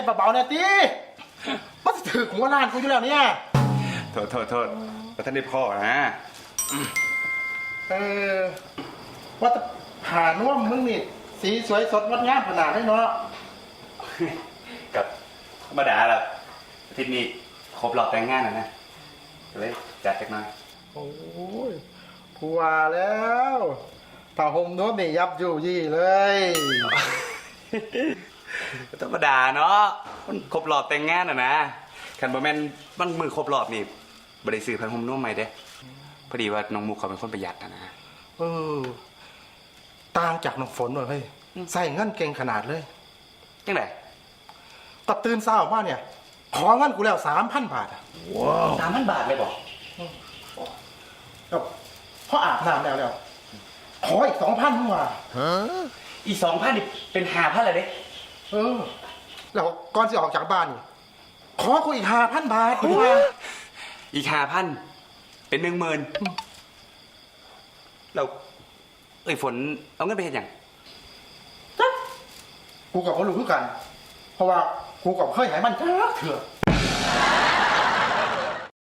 ดเบาๆเนี่ยตีมันจะถือหัวล้านกูอยู่แล้วเนี่ย โทษโทษโทษแล้วท่านได้พ่อนะ เออ ว่าแต่ผ่านุ่มมึงนี่สีสวยสดงดงามขนาดนี้เนาะ กับธรรมดาละอาทิตย์นี้ครบรอบแต่งงานแล้วนะก็เลยจัดจักหน่อยโอ้ยกูว่าแล้วผ้าห่มนุ่มนี่ยับยู่ยี่เลย ธรรมดาเนาะมันครบรอบแต่งงานอะนะคันบ่แม่นมันมือครบรอบนี่บ่ได้ซื้อพันห่มนุ่มใหม่เด้พอดีว่าน้องมุกเขาเป็นคนประหยัดนะนะเออต่างจากน้ำฝนว่ะเฮ้ยใส่เงินเก่งขนาดเลยจังไดก็ตื่นเช้ามาเนี่ย ขอเงินกูแล้วสามพันบาทอะสามพันบาทเลยบอกแล้วพออาบน้ำแล้วแล้วขออีกสองพันมึงว่ะอีสองพันนี่เป็นหาพันเลยเด้ เออ แล้วก่อนจะออกจากบ้านนี่ขอกูอีกห้าพันบาทมึงว่าอีกห้าพันเป็นหนึ่งหมื่นเราเอ้ยฝนเอาเงินไปเห็นอย่างกูกับเขารู้คือกัน เพราะว่ากูกับเคยใหายมันจ้าเถื่อ